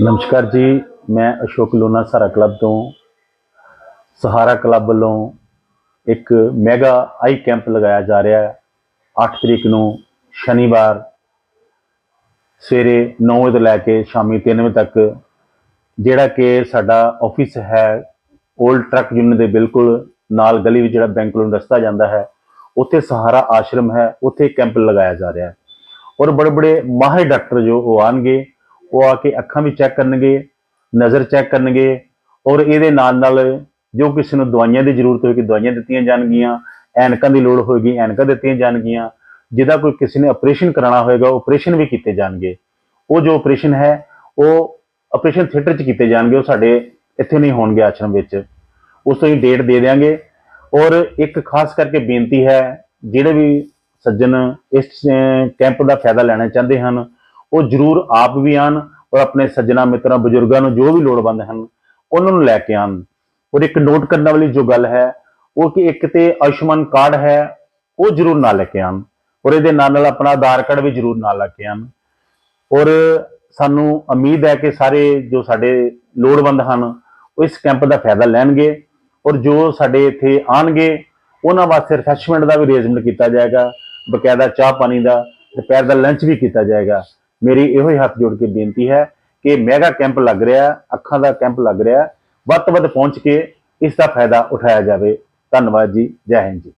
ਨਮਸਕਾਰ ਜੀ, ਮੈਂ ਅਸ਼ੋਕ ਲੋਨਾ ਸਹਾਰਾ ਕਲੱਬ ਤੋਂ। ਸਹਾਰਾ ਕਲੱਬ ਵੱਲੋਂ ਇੱਕ ਮੈਗਾ ਆਈ ਕੈਂਪ ਲਗਾਇਆ ਜਾ ਰਿਹਾ ਹੈ। 8 ਤਰੀਕ ਨੂੰ ਸ਼ਨੀਵਾਰ ਸਵੇਰੇ 9 ਵਜੇ ਤੋਂ ਲੈ ਕੇ ਸ਼ਾਮੀ 3 ਵਜੇ ਤੱਕ, ਜਿਹੜਾ ਕਿ ਸਾਡਾ ਆਫਿਸ ਹੈ 올ਡ ਟਰੱਕ ਯੂਨੀਅਨ ਦੇ ਬਿਲਕੁਲ ਨਾਲ ਗਲੀ ਵਿੱਚ, ਜਿਹੜਾ ਬੈਂਕ ਨੂੰ ਰਸਤਾ ਜਾਂਦਾ ਹੈ। ਉੱਥੇ ਸਹਾਰਾ ਆਸ਼ਰਮ ਹੈ, ਉੱਥੇ ਕੈਂਪ ਲਗਾਇਆ ਜਾ ਰਿਹਾ ਹੈ। ਔਰ ਬੜੇ ਬੜੇ ਮਾਹਿਰ ਡਾਕਟਰ ਜੋ ਉਹ ਆਣਗੇ ਉਹ ਆ ਕੇ ਅੱਖਾਂ ਵੀ ਚੈੱਕ ਕਰਨਗੇ, ਨਜ਼ਰ ਚੈੱਕ ਕਰਨਗੇ ਔਰ ਇਹਦੇ ਨਾਲ ਨਾਲ ਜੋ ਕਿਸੇ ਨੂੰ ਦਵਾਈਆਂ ਦੀ ਜ਼ਰੂਰਤ ਹੋਏਗੀ, ਦਵਾਈਆਂ ਦਿੱਤੀਆਂ ਜਾਣਗੀਆਂ, ਐਨਕਾਂ ਦੀ ਲੋੜ ਹੋਏਗੀ, ਐਨਕਾਂ ਦਿੱਤੀਆਂ ਜਾਣਗੀਆਂ, ਜਿਹਦਾ ਕੋਈ ਕਿਸੇ ਨੇ ਆਪਰੇਸ਼ਨ ਕਰਾਉਣਾ ਹੋਏਗਾ ਆਪਰੇਸ਼ਨ ਵੀ ਕੀਤੇ ਜਾਣਗੇ। ਉਹ ਜੋ ਆਪਰੇਸ਼ਨ ਹੈ, ਉਹ ਆਪਰੇਸ਼ਨ ਥੀਏਟਰ 'ਚ ਕੀਤੇ ਜਾਣਗੇ, ਉਹ ਸਾਡੇ ਇੱਥੇ ਨਹੀਂ ਹੋਣਗੇ ਆਸ਼ਰਮ ਵਿੱਚ। ਉਸ ਤੋਂ ਹੀ ਡੇਟ ਦੇ ਦਿਆਂਗੇ ਔਰ ਇੱਕ ਖਾਸ ਕਰਕੇ ਬੇਨਤੀ ਹੈ, ਜਿਹੜੇ ਵੀ ਸੱਜਣ ਇਸ ਕੈਂਪ ਦਾ ਫਾਇਦਾ ਲੈਣਾ ਚਾਹੁੰਦੇ ਹਨ ਉਹ ਜਰੂਰ ਆਪ ਵੀ ਆਣ ਔਰ ਆਪਣੇ ਸੱਜਣਾ ਮਿੱਤਰਾਂ, ਬਜ਼ੁਰਗਾਂ ਨੂੰ ਜੋ ਵੀ ਲੋੜਵੰਦ ਹਨ, ਉਹਨਾਂ ਨੂੰ ਲੈ ਕੇ ਆਣ। ਔਰ ਇੱਕ ਨੋਟ ਕਰਨ ਵਾਲੀ ਜੋ ਗੱਲ ਹੈ, ਉਹ ਕਿ ਇੱਕ ਤੇ ਆਯੁਸ਼ਮਾਨ ਕਾਰਡ ਹੈ, ਉਹ ਜਰੂਰ ਨਾਲ ਲੈ ਕੇ ਆਣ। ਔਰ ਇਹਦੇ ਨਾਲ ਨਾਲ ਆਪਣਾ ਆਧਾਰ ਕਾਰਡ ਵੀ ਜਰੂਰ ਨਾਲ ਲੈ ਕੇ ਆਣ। ਔਰ ਸਾਨੂੰ ਉਮੀਦ ਹੈ ਕਿ ਸਾਰੇ ਜੋ ਸਾਡੇ ਲੋੜਵੰਦ ਹਨ, ਉਹ ਇਸ ਕੈਂਪ ਦਾ ਫਾਇਦਾ ਲੈਣਗੇ। ਔਰ ਜੋ ਸਾਡੇ ਇੱਥੇ ਆਣਗੇ, ਉਹਨਾਂ ਵਾਸਤੇ ਰਿਫਰੈਸ਼ਮੈਂਟ ਦਾ ਵੀ ਅਰੇਂਜਮੈਂਟ ਕੀਤਾ ਜਾਏਗਾ, ਬਕਾਇਦਾ ਚਾਹ ਪਾਣੀ ਦਾ, ਦੁਪਹਿਰ ਦਾ ਲੰਚ ਵੀ ਕੀਤਾ ਜਾਏਗਾ। ਮੇਰੀ ਇਹੋ ਹੀ ਹੱਥ ਜੋੜ ਕੇ ਬੇਨਤੀ ਹੈ ਕਿ ਮੈਗਾ ਕੈਂਪ ਲੱਗ ਰਿਹਾ, ਅੱਖਾਂ ਦਾ ਕੈਂਪ ਲੱਗ ਰਿਹਾ, ਵੱਧ ਤੋਂ ਵੱਧ ਪਹੁੰਚ ਕੇ ਇਸ ਦਾ ਫਾਇਦਾ ਉਠਾਇਆ ਜਾਵੇ। ਧੰਨਵਾਦ ਜੀ, ਜੈ ਹਿੰਦ ਜੀ।